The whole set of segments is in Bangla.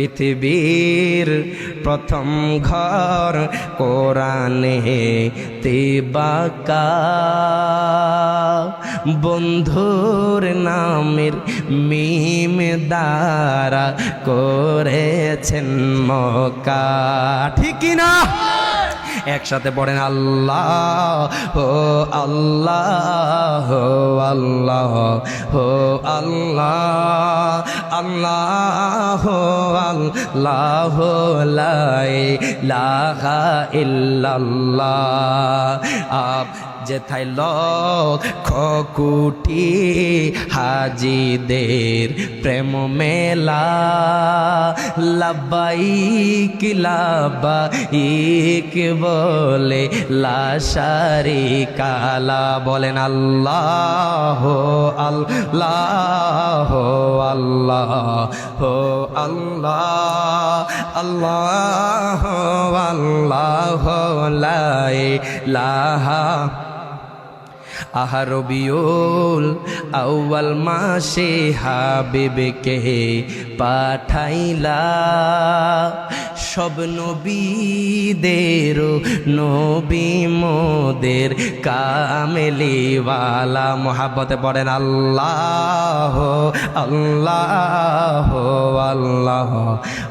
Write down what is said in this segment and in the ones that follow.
পৃথিবীর প্রথম ঘর কোরআনে তেবাকা। বন্ধুর নামের মিম দ্বারা করেছেন মকা ঠিক না? একসাথে পড়েন আল্লাহ হো আল্লাহ হো আল্লাহ হো আল্লাহ আল্লাহ আল্লাহ লাই লাহা ইল্লাল্লাহ। যেথায় লক্ষ কোটি হাজিদের প্রেম মেলা, লাবাইক লাবাইক বলে লাশারি কালা, বলেন আল্লাহ আল্লাহ আল্লাহ হো আল্লাহ আল্লাহ আল্লাহ লাই লাহা আহারবিউল আউয়াল মাসে হাবিবকে পাঠাইলা। সব নবীদের, নবী মোদের কামেলিওয়ালা। মোহাব্বতে পড়েন, আল্লাহ আল্লাহ আল্লাহ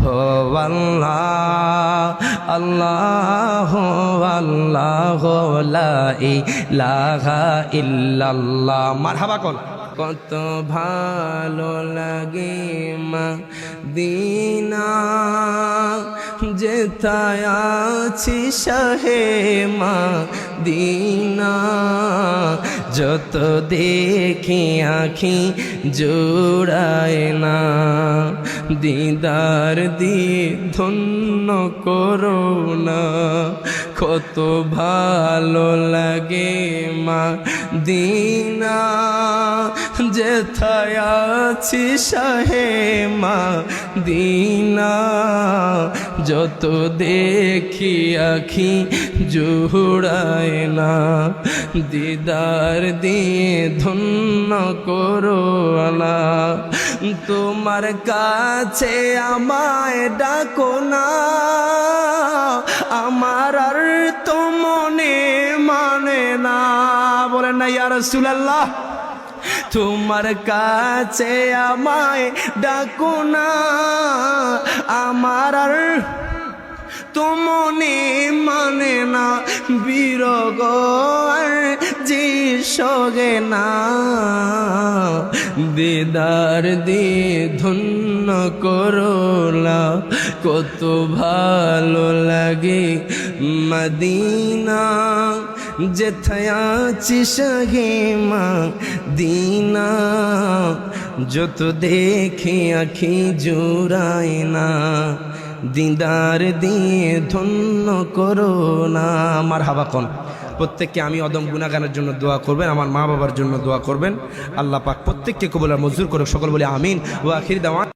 হো আল্লাহ আল্লাহ আল্লাহ, লা ইল্লাল্লাহ। মারহাবা কল কত ভালো লাগে মা দিনা, যেথায় আছি শাহে মা দিনা। যত দেখি আখি জোড়ায় না দিদার দি ধন্য করো না কত ভালো লাগে মা দিনা। যেথায় আছি শাহে মা দিনা। যত দেখি আখি জোড়ায় না। দিদার দিয়ে ধন্য করো না তোমার কাছে আমায় ডাকো না। আমার আর তো মনে মানে না। বলেন না ইয়ার সুলাল্লাহ তোমার কাছে আমায় ডাকো না। আমার আর তো মনে মানে না। বিরগ যে সগে না। দিদার দিয়ে ধন্য করোলা, কত ভালো লাগে মদিনা। যেথায় আছি মা, দিনা। যত দেখে আখি জোড়ায় না। দিদার দিয়ে ধন্য করো না আমার হাবাকন প্রত্যেককে আমি অদম গুণাগানের জন্য দোয়া করবেন, আমার মা বাবার জন্য দোয়া করবেন। আল্লাহ পাক প্রত্যেককে কবুলার মজুর করে সকল বলে আমিন। ও আখির দেওয়া